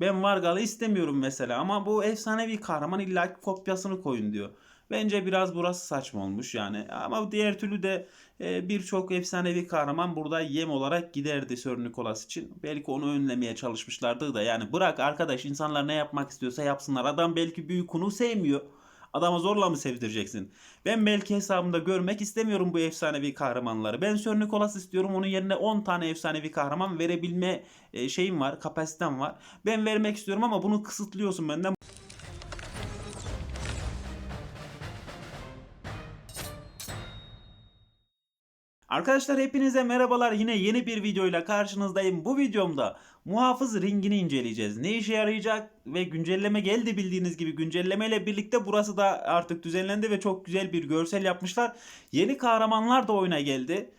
Ben Vargal'ı istemiyorum mesela ama bu efsanevi kahraman illaki kopyasını koyun diyor. Bence biraz burası saçma olmuş yani. Ama diğer türlü de e, birçok efsanevi kahraman burada yem olarak giderdi Sir Nicholas için. Belki onu önlemeye çalışmışlardı da yani bırak arkadaş insanlar ne yapmak istiyorsa yapsınlar. Adam belki büyük konu sevmiyor. Adama zorla mı sevdireceksin? Ben belki hesabımda görmek istemiyorum bu efsanevi kahramanları. Ben Sir Nicholas istiyorum. Onun yerine 10 tane efsanevi kahraman verebilme e, şeyim var, kapasitem var. Ben vermek istiyorum ama bunu kısıtlıyorsun benden. Arkadaşlar hepinize merhabalar. Yine yeni bir videoyla karşınızdayım. Bu videomda muhafız ringini inceleyeceğiz. Ne işe yarayacak ve güncelleme geldi bildiğiniz gibi. Güncelleme ile birlikte burası da artık düzenlendi ve çok güzel bir görsel yapmışlar. Yeni kahramanlar da oyuna geldi.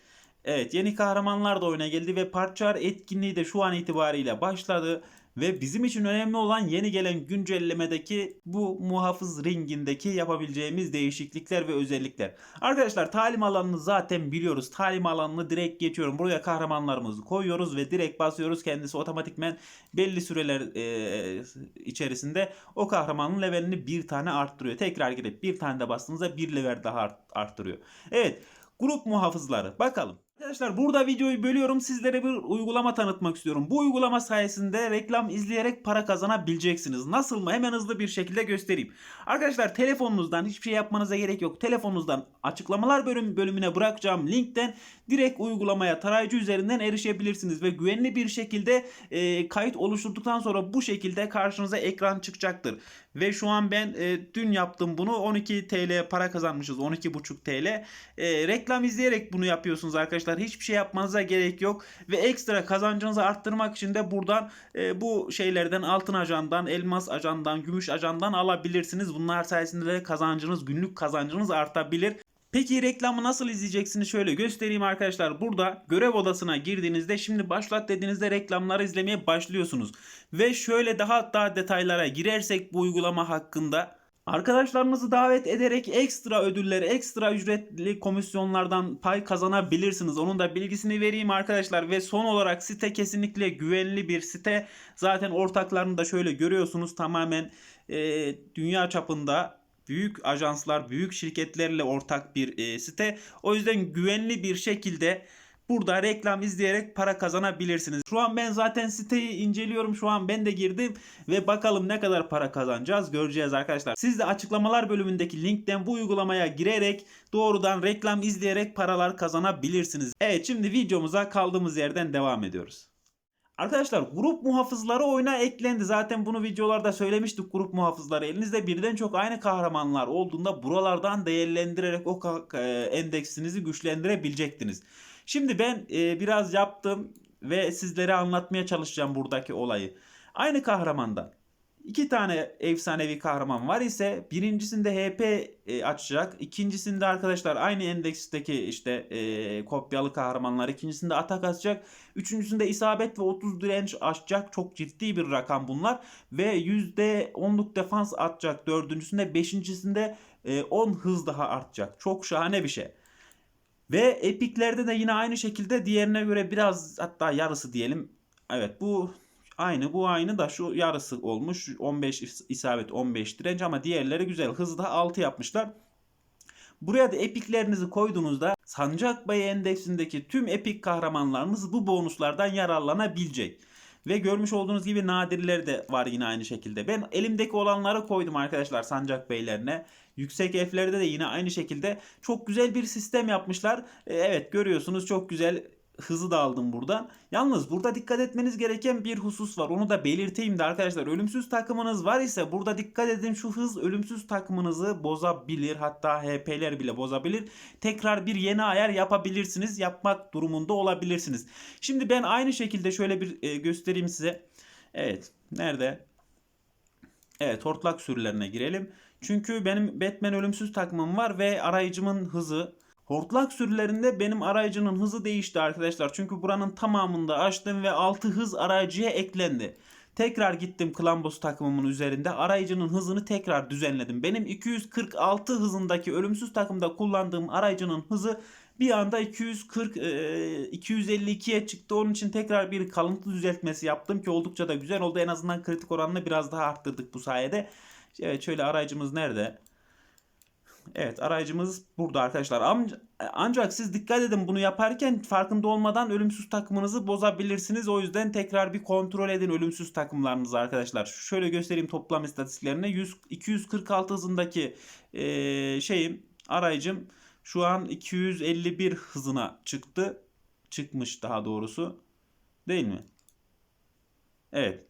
Evet yeni kahramanlar da oyuna geldi ve parçalar etkinliği de şu an itibariyle başladı. Ve bizim için önemli olan yeni gelen güncellemedeki bu muhafız ringindeki yapabileceğimiz değişiklikler ve özellikler. Arkadaşlar talim alanını zaten biliyoruz. Talim alanını direkt geçiyorum. Buraya kahramanlarımızı koyuyoruz ve direkt basıyoruz. Kendisi otomatikmen belli süreler e, içerisinde o kahramanın levelini bir tane arttırıyor. Tekrar girip bir tane de bastığınızda bir level daha art- arttırıyor. Evet grup muhafızları bakalım. Arkadaşlar burada videoyu bölüyorum. Sizlere bir uygulama tanıtmak istiyorum. Bu uygulama sayesinde reklam izleyerek para kazanabileceksiniz. Nasıl mı? Hemen hızlı bir şekilde göstereyim. Arkadaşlar telefonunuzdan hiçbir şey yapmanıza gerek yok. Telefonunuzdan açıklamalar bölüm bölümüne bırakacağım linkten direkt uygulamaya tarayıcı üzerinden erişebilirsiniz ve güvenli bir şekilde e, kayıt oluşturduktan sonra bu şekilde karşınıza ekran çıkacaktır. Ve şu an ben e, dün yaptım bunu 12 TL para kazanmışız 12,5 TL. E, reklam izleyerek bunu yapıyorsunuz arkadaşlar. Hiçbir şey yapmanıza gerek yok ve ekstra kazancınızı arttırmak için de buradan e, bu şeylerden altın ajandan, elmas ajandan, gümüş ajandan alabilirsiniz. Bunlar sayesinde de kazancınız, günlük kazancınız artabilir. Peki reklamı nasıl izleyeceksiniz? Şöyle göstereyim arkadaşlar. Burada görev odasına girdiğinizde şimdi başlat dediğinizde reklamları izlemeye başlıyorsunuz. Ve şöyle daha daha detaylara girersek bu uygulama hakkında Arkadaşlarınızı davet ederek ekstra ödülleri, ekstra ücretli komisyonlardan pay kazanabilirsiniz. Onun da bilgisini vereyim arkadaşlar. Ve son olarak site kesinlikle güvenli bir site. Zaten ortaklarını da şöyle görüyorsunuz tamamen e, dünya çapında büyük ajanslar, büyük şirketlerle ortak bir e, site. O yüzden güvenli bir şekilde burada reklam izleyerek para kazanabilirsiniz. Şu an ben zaten siteyi inceliyorum. Şu an ben de girdim ve bakalım ne kadar para kazanacağız göreceğiz arkadaşlar. Siz de açıklamalar bölümündeki linkten bu uygulamaya girerek doğrudan reklam izleyerek paralar kazanabilirsiniz. Evet şimdi videomuza kaldığımız yerden devam ediyoruz. Arkadaşlar grup muhafızları oyuna eklendi. Zaten bunu videolarda söylemiştik grup muhafızları. Elinizde birden çok aynı kahramanlar olduğunda buralardan değerlendirerek o endeksinizi güçlendirebilecektiniz. Şimdi ben e, biraz yaptım ve sizlere anlatmaya çalışacağım buradaki olayı. Aynı kahramandan iki tane efsanevi kahraman var ise birincisinde HP e, açacak. ikincisinde arkadaşlar aynı endeksteki işte e, kopyalı kahramanlar. ikincisinde atak açacak. Üçüncüsünde isabet ve 30 direnç açacak. Çok ciddi bir rakam bunlar. Ve %10'luk defans atacak dördüncüsünde. Beşincisinde e, 10 hız daha artacak. Çok şahane bir şey. Ve epiklerde de yine aynı şekilde diğerine göre biraz hatta yarısı diyelim. Evet bu aynı bu aynı da şu yarısı olmuş. 15 is- isabet 15 direnç ama diğerleri güzel. Hızı da 6 yapmışlar. Buraya da epiklerinizi koyduğunuzda Sancak Bayı endeksindeki tüm epik kahramanlarınız bu bonuslardan yararlanabilecek. Ve görmüş olduğunuz gibi nadirleri de var yine aynı şekilde. Ben elimdeki olanları koydum arkadaşlar Sancak Beylerine. Yüksek F'lerde de yine aynı şekilde çok güzel bir sistem yapmışlar. E, Evet görüyorsunuz çok güzel hızı da aldım buradan. Yalnız burada dikkat etmeniz gereken bir husus var. Onu da belirteyim de arkadaşlar. Ölümsüz takımınız var ise burada dikkat edin şu hız ölümsüz takımınızı bozabilir. Hatta HP'ler bile bozabilir. Tekrar bir yeni ayar yapabilirsiniz. Yapmak durumunda olabilirsiniz. Şimdi ben aynı şekilde şöyle bir e, göstereyim size. Evet. Nerede? Evet hortlak sürülerine girelim. Çünkü benim Batman ölümsüz takımım var ve arayıcımın hızı Hortlak sürülerinde benim arayıcının hızı değişti arkadaşlar. Çünkü buranın tamamında açtım ve 6 hız arayıcıya eklendi. Tekrar gittim Klambos takımımın üzerinde. Arayıcının hızını tekrar düzenledim. Benim 246 hızındaki ölümsüz takımda kullandığım arayıcının hızı bir anda 240 e, 252'ye çıktı. Onun için tekrar bir kalıntı düzeltmesi yaptım ki oldukça da güzel oldu. En azından kritik oranını biraz daha arttırdık bu sayede. Evet şöyle arayıcımız nerede? Evet arayıcımız burada arkadaşlar. Ancak siz dikkat edin bunu yaparken farkında olmadan ölümsüz takımınızı bozabilirsiniz. O yüzden tekrar bir kontrol edin ölümsüz takımlarınızı arkadaşlar. Şöyle göstereyim toplam istatistiklerini. 100, 246 hızındaki eee şeyim arayıcım şu an 251 hızına çıktı. Çıkmış daha doğrusu. Değil mi? Evet.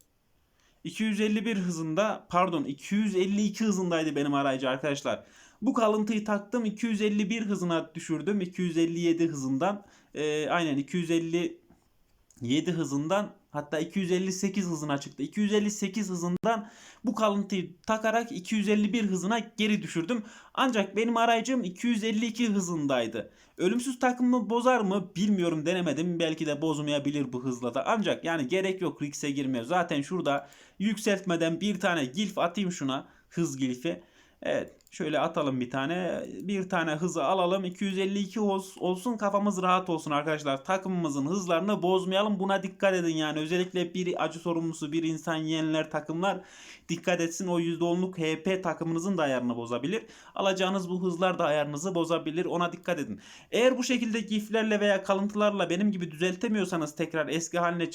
251 hızında pardon 252 hızındaydı benim arayıcı arkadaşlar. Bu kalıntıyı taktım 251 hızına düşürdüm 257 hızından Ee, aynen 257 hızından hatta 258 hızına çıktı. 258 hızından bu kalıntıyı takarak 251 hızına geri düşürdüm. Ancak benim arayıcım 252 hızındaydı. Ölümsüz takımı bozar mı bilmiyorum denemedim. Belki de bozmayabilir bu hızla da. Ancak yani gerek yok Rix'e girmiyor. Zaten şurada yükseltmeden bir tane gilf atayım şuna. Hız gilfi. Evet şöyle atalım bir tane. Bir tane hızı alalım. 252 ol- olsun kafamız rahat olsun arkadaşlar. Takımımızın hızlarını bozmayalım. Buna dikkat edin yani. Özellikle bir acı sorumlusu bir insan yiyenler takımlar dikkat etsin. O %10'luk HP takımınızın da ayarını bozabilir. Alacağınız bu hızlar da ayarınızı bozabilir. Ona dikkat edin. Eğer bu şekilde giflerle veya kalıntılarla benim gibi düzeltemiyorsanız tekrar eski haline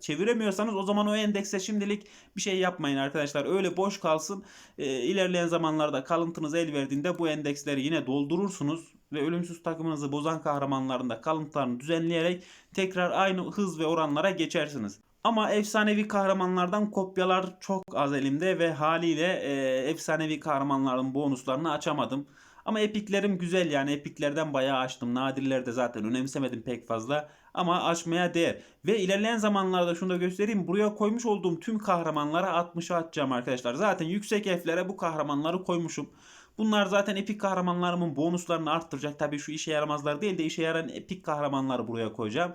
çeviremiyorsanız o zaman o endekse şimdilik bir şey yapmayın arkadaşlar. Öyle boş kalsın. Ee, ilerleyen zamanlarda kalıntınız el verdiğinde bu endeksleri yine doldurursunuz ve ölümsüz takımınızı bozan kahramanların da kalıntılarını düzenleyerek tekrar aynı hız ve oranlara geçersiniz. Ama efsanevi kahramanlardan kopyalar çok az elimde ve haliyle e, efsanevi kahramanların bonuslarını açamadım. Ama epiklerim güzel yani epiklerden bayağı açtım. Nadirlerde zaten önemsemedim pek fazla. Ama açmaya değer. Ve ilerleyen zamanlarda şunu da göstereyim. Buraya koymuş olduğum tüm kahramanlara 60'a atacağım arkadaşlar. Zaten yüksek F'lere bu kahramanları koymuşum. Bunlar zaten epik kahramanlarımın bonuslarını arttıracak. Tabii şu işe yaramazlar değil de işe yarayan epik kahramanları buraya koyacağım.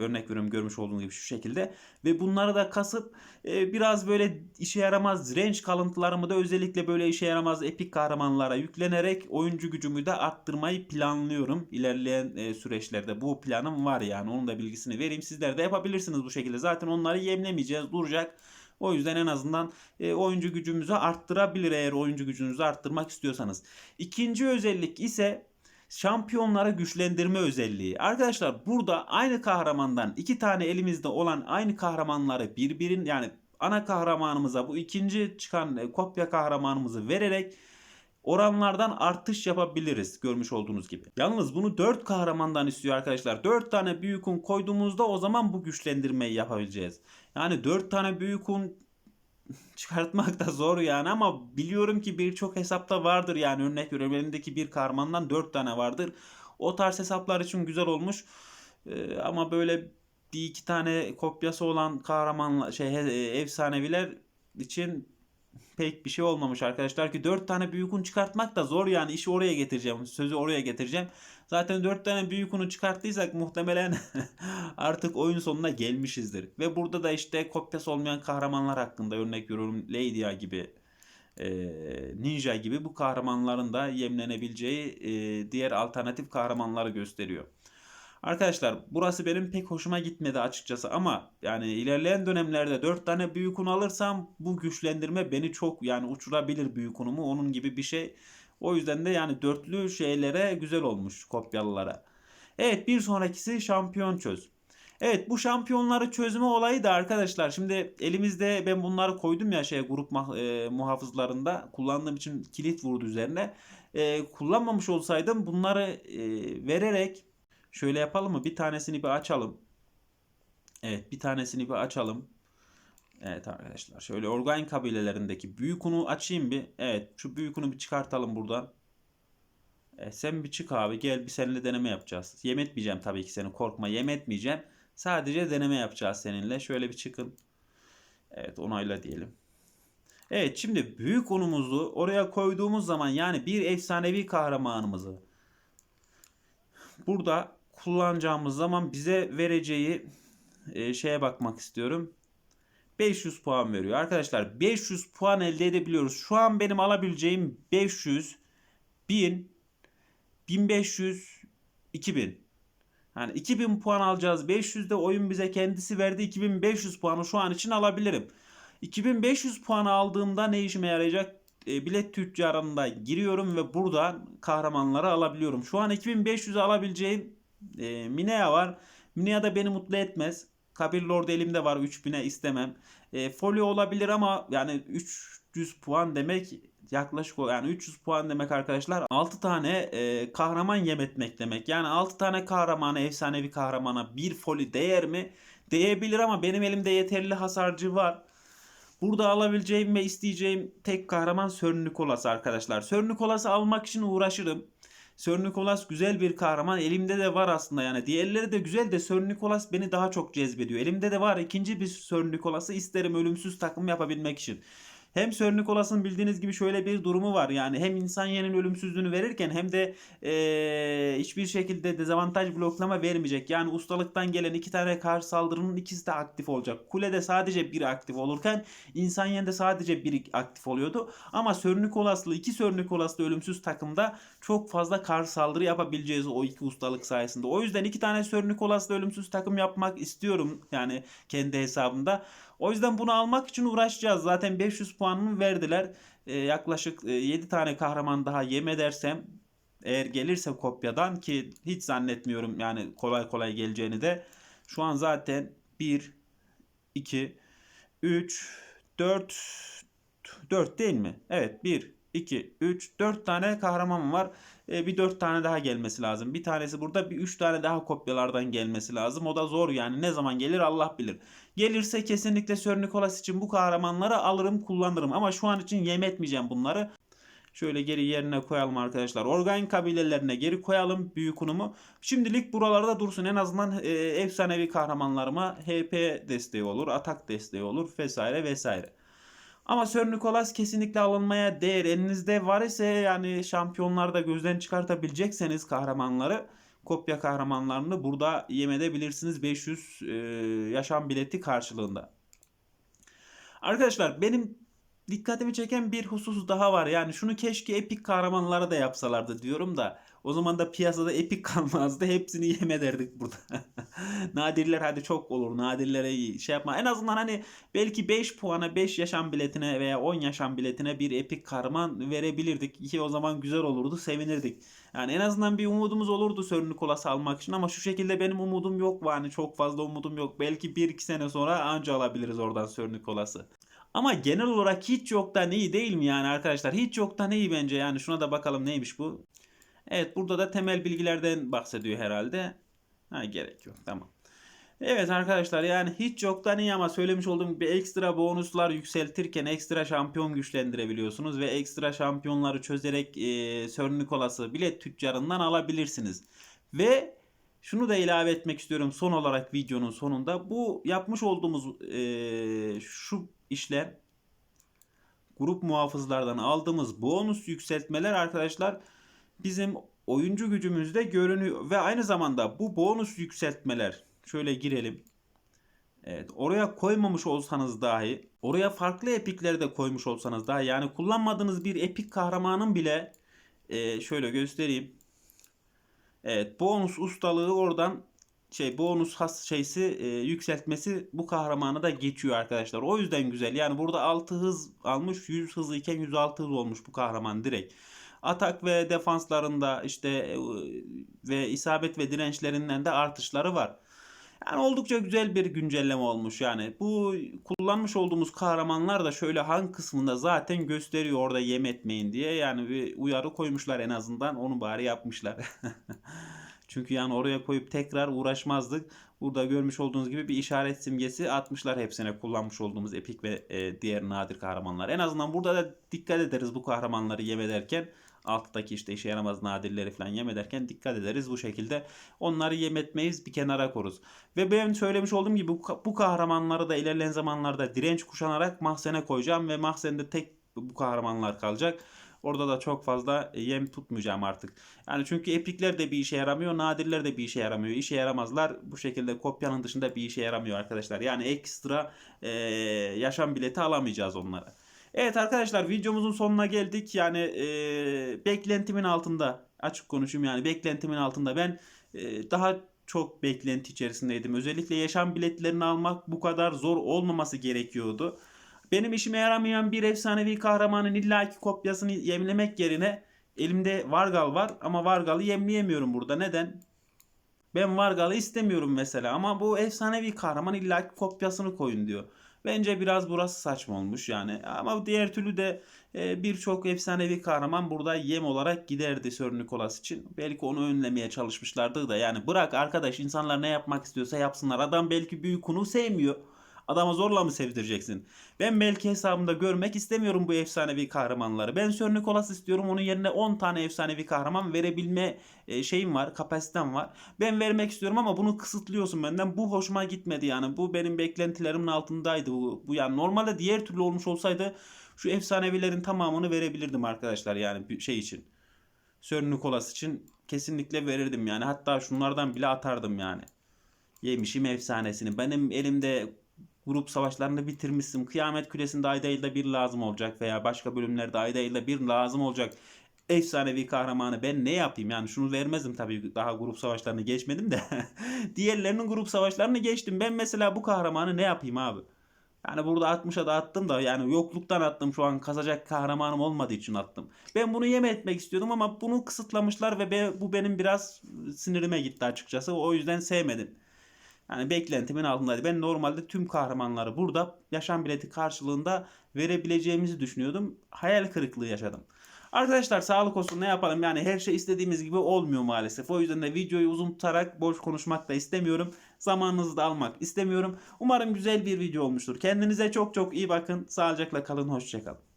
Örnek veriyorum görmüş olduğunuz gibi şu şekilde. Ve bunları da kasıp e, biraz böyle işe yaramaz range kalıntılarımı da özellikle böyle işe yaramaz epik kahramanlara yüklenerek oyuncu gücümü de arttırmayı planlıyorum. İlerleyen e, süreçlerde bu planım var yani onun da bilgisini vereyim. Sizler de yapabilirsiniz bu şekilde. Zaten onları yemlemeyeceğiz duracak. O yüzden en azından e, oyuncu gücümüzü arttırabilir eğer oyuncu gücünüzü arttırmak istiyorsanız. İkinci özellik ise şampiyonlara güçlendirme özelliği. Arkadaşlar burada aynı kahramandan iki tane elimizde olan aynı kahramanları birbirin yani ana kahramanımıza bu ikinci çıkan e, kopya kahramanımızı vererek oranlardan artış yapabiliriz görmüş olduğunuz gibi. Yalnız bunu 4 kahramandan istiyor arkadaşlar. 4 tane büyük un koyduğumuzda o zaman bu güçlendirmeyi yapabileceğiz. Yani 4 tane büyük un çıkartmak da zor yani ama biliyorum ki birçok hesapta vardır yani örnek veriyorum elimdeki bir kahramandan 4 tane vardır. O tarz hesaplar için güzel olmuş. Ee, ama böyle bir iki tane kopyası olan kahraman şey e, efsaneviler için pek bir şey olmamış arkadaşlar ki 4 tane büyük un çıkartmak da zor yani işi oraya getireceğim sözü oraya getireceğim. Zaten 4 tane büyük unu çıkarttıysak muhtemelen artık oyun sonuna gelmişizdir. Ve burada da işte kopyası olmayan kahramanlar hakkında örnek veriyorum Lady gibi e, Ninja gibi bu kahramanların da yemlenebileceği e, diğer alternatif kahramanları gösteriyor. Arkadaşlar burası benim pek hoşuma gitmedi açıkçası ama yani ilerleyen dönemlerde 4 tane büyük un alırsam bu güçlendirme beni çok yani uçurabilir büyük unumu onun gibi bir şey. O yüzden de yani dörtlü şeylere güzel olmuş kopyalılara. Evet bir sonrakisi şampiyon çöz. Evet bu şampiyonları çözme olayı da arkadaşlar şimdi elimizde ben bunları koydum ya şey grup e, muhafızlarında kullandığım için kilit vurdu üzerine. E, kullanmamış olsaydım bunları e, vererek Şöyle yapalım mı? Bir tanesini bir açalım. Evet bir tanesini bir açalım. Evet arkadaşlar şöyle organ kabilelerindeki büyük unu açayım bir. Evet şu büyük unu bir çıkartalım buradan. Evet, sen bir çık abi gel bir seninle deneme yapacağız. Yem etmeyeceğim tabii ki seni korkma yem etmeyeceğim. Sadece deneme yapacağız seninle. Şöyle bir çıkın. Evet onayla diyelim. Evet şimdi büyük unumuzu oraya koyduğumuz zaman yani bir efsanevi kahramanımızı burada kullanacağımız zaman bize vereceği e, şeye bakmak istiyorum. 500 puan veriyor. Arkadaşlar 500 puan elde edebiliyoruz. Şu an benim alabileceğim 500, 1000, 1500, 2000. Yani 2000 puan alacağız. 500 de oyun bize kendisi verdi. 2500 puanı şu an için alabilirim. 2500 puan aldığımda ne işime yarayacak? E, bilet tüccarında giriyorum ve buradan kahramanları alabiliyorum. Şu an 2500 alabileceğim e, Minea var. Minea da beni mutlu etmez. Kabir Lord elimde var 3000'e istemem. E, folio olabilir ama yani 300 puan demek yaklaşık yani 300 puan demek arkadaşlar 6 tane e, kahraman yem etmek demek. Yani 6 tane kahramana efsanevi kahramana bir foli değer mi? Değebilir ama benim elimde yeterli hasarcı var. Burada alabileceğim ve isteyeceğim tek kahraman Sir Nicholas arkadaşlar. Sir Nicholas'ı almak için uğraşırım. Sir Nicholas güzel bir kahraman. Elimde de var aslında yani. Diğerleri de güzel de Sir Nicholas beni daha çok cezbediyor. Elimde de var ikinci bir Sir Nicholas'ı isterim ölümsüz takım yapabilmek için. Hem Sir Nicholas'ın bildiğiniz gibi şöyle bir durumu var. Yani hem insan yenin ölümsüzlüğünü verirken hem de eee, hiçbir şekilde dezavantaj bloklama vermeyecek. Yani ustalıktan gelen iki tane karşı saldırının ikisi de aktif olacak. Kulede sadece biri aktif olurken insan yenide sadece biri aktif oluyordu. Ama Sir Nicholas'lı iki Sir Nicholas'lı ölümsüz takımda çok fazla karşı saldırı yapabileceğiz o iki ustalık sayesinde. O yüzden iki tane Sir Nicholas'lı ölümsüz takım yapmak istiyorum. Yani kendi hesabımda. O yüzden bunu almak için uğraşacağız. Zaten 500 puanımı verdiler. Ee, yaklaşık 7 tane kahraman daha yem edersem eğer gelirse kopyadan ki hiç zannetmiyorum yani kolay kolay geleceğini de. Şu an zaten 1, 2, 3, 4, 4 değil mi? Evet 1, 2, 3, 4 tane kahraman var. Ee, bir 4 tane daha gelmesi lazım. Bir tanesi burada bir 3 tane daha kopyalardan gelmesi lazım. O da zor yani ne zaman gelir Allah bilir. Gelirse kesinlikle Sir Nicholas için bu kahramanları alırım kullanırım. Ama şu an için yem etmeyeceğim bunları. Şöyle geri yerine koyalım arkadaşlar. Organ kabilelerine geri koyalım büyük unumu. Şimdilik buralarda dursun. En azından e, efsanevi kahramanlarıma HP desteği olur, atak desteği olur vesaire vesaire. Ama Sir Nicholas kesinlikle alınmaya değer. Elinizde var ise yani şampiyonlarda gözden çıkartabilecekseniz kahramanları kopya kahramanlarını burada yem edebilirsiniz 500 e, yaşam bileti karşılığında. Arkadaşlar benim dikkatimi çeken bir husus daha var. Yani şunu keşke epik kahramanlara da yapsalardı diyorum da o zaman da piyasada epik kalmazdı. Hepsini yem ederdik burada. Nadirler hadi çok olur. Nadirlere şey yapma. En azından hani belki 5 puana 5 yaşam biletine veya 10 yaşam biletine bir epik kahraman verebilirdik. Ki o zaman güzel olurdu. Sevinirdik. Yani en azından bir umudumuz olurdu Sir Nicholas'ı almak için ama şu şekilde benim umudum yok. Yani çok fazla umudum yok. Belki 1-2 sene sonra anca alabiliriz oradan Sir Nicholas'ı. Ama genel olarak hiç yoktan iyi değil mi yani arkadaşlar? Hiç yoktan iyi bence yani. Şuna da bakalım neymiş bu. Evet burada da temel bilgilerden bahsediyor herhalde. Ha gerek yok tamam. Evet arkadaşlar yani hiç yoktan iyi ama söylemiş olduğum gibi ekstra bonuslar yükseltirken ekstra şampiyon güçlendirebiliyorsunuz ve ekstra şampiyonları çözerek e, Sir Nicholas'ı bilet tüccarından alabilirsiniz. Ve şunu da ilave etmek istiyorum son olarak videonun sonunda. Bu yapmış olduğumuz e, şu işler grup muhafızlardan aldığımız bonus yükseltmeler arkadaşlar bizim oyuncu gücümüzde görünüyor ve aynı zamanda bu bonus yükseltmeler şöyle girelim. Evet, oraya koymamış olsanız dahi, oraya farklı epikleri de koymuş olsanız dahi yani kullanmadığınız bir epik kahramanın bile e, şöyle göstereyim. Evet, bonus ustalığı oradan şey bonus has şeysi e, yükseltmesi bu kahramanı da geçiyor arkadaşlar. O yüzden güzel. Yani burada 6 hız almış 100 hızı iken 106 hız olmuş bu kahraman direkt. Atak ve defanslarında işte e, ve isabet ve dirençlerinden de artışları var. Yani oldukça güzel bir güncelleme olmuş yani. Bu kullanmış olduğumuz kahramanlar da şöyle hangi kısmında zaten gösteriyor orada yem etmeyin diye. Yani bir uyarı koymuşlar en azından onu bari yapmışlar. Çünkü yani oraya koyup tekrar uğraşmazdık. Burada görmüş olduğunuz gibi bir işaret simgesi atmışlar hepsine kullanmış olduğumuz epik ve e, diğer nadir kahramanlar. En azından burada da dikkat ederiz bu kahramanları yem ederken. Alttaki işte işe yaramaz nadirleri falan yem ederken dikkat ederiz bu şekilde. Onları yem etmeyiz bir kenara koruz. Ve ben söylemiş olduğum gibi bu, kahramanları da ilerleyen zamanlarda direnç kuşanarak mahzene koyacağım ve mahzende tek bu kahramanlar kalacak. Orada da çok fazla e, yem tutmayacağım artık. Yani çünkü epikler de bir işe yaramıyor, nadirler de bir işe yaramıyor. İşe yaramazlar. Bu şekilde kopyanın dışında bir işe yaramıyor arkadaşlar. Yani ekstra e, yaşam bileti alamayacağız onlara. Evet arkadaşlar videomuzun sonuna geldik. Yani e, beklentimin altında açık konuşayım yani beklentimin altında. Ben e, daha çok beklenti içerisindeydim. Özellikle yaşam biletlerini almak bu kadar zor olmaması gerekiyordu. Benim işime yaramayan bir efsanevi kahramanın illaki kopyasını yemlemek yerine elimde Vargal var ama Vargal'ı yemleyemiyorum burada. Neden? Ben Vargal'ı istemiyorum mesela ama bu efsanevi kahraman illaki kopyasını koyun diyor. Bence biraz burası saçma olmuş yani. Ama diğer türlü de e, birçok efsanevi kahraman burada yem olarak giderdi Sir Nicholas için. Belki onu önlemeye çalışmışlardı da yani bırak arkadaş insanlar ne yapmak istiyorsa yapsınlar. Adam belki büyük kunu sevmiyor. Adama zorla mı sevdireceksin? Ben belki hesabımda görmek istemiyorum bu efsanevi kahramanları. Ben Sir Nicholas istiyorum. Onun yerine 10 tane efsanevi kahraman verebilme e, şeyim var, kapasitem var. Ben vermek istiyorum ama bunu kısıtlıyorsun benden. Bu hoşuma gitmedi yani. Bu benim beklentilerimin altındaydı. Bu, bu yani normalde diğer türlü olmuş olsaydı şu efsanevilerin tamamını verebilirdim arkadaşlar yani şey için. Sir Nicholas için kesinlikle verirdim yani. Hatta şunlardan bile atardım yani. Yemişim efsanesini. Benim elimde grup savaşlarını bitirmişsin. Kıyamet Kulesi'nde ayda yılda bir lazım olacak veya başka bölümlerde ayda yılda bir lazım olacak. Efsanevi kahramanı ben ne yapayım yani şunu vermezdim tabii daha grup savaşlarını geçmedim de diğerlerinin grup savaşlarını geçtim ben mesela bu kahramanı ne yapayım abi yani burada 60'a da attım da yani yokluktan attım şu an kazacak kahramanım olmadığı için attım. Ben bunu yeme etmek istiyordum ama bunu kısıtlamışlar ve be- bu benim biraz sinirime gitti açıkçası. O yüzden sevmedim. Yani beklentimin altındaydı. Ben normalde tüm kahramanları burada yaşam bileti karşılığında verebileceğimizi düşünüyordum. Hayal kırıklığı yaşadım. Arkadaşlar sağlık olsun ne yapalım yani her şey istediğimiz gibi olmuyor maalesef. O yüzden de videoyu uzun tutarak boş konuşmak da istemiyorum. Zamanınızı da almak istemiyorum. Umarım güzel bir video olmuştur. Kendinize çok çok iyi bakın. Sağlıcakla kalın. Hoşçakalın.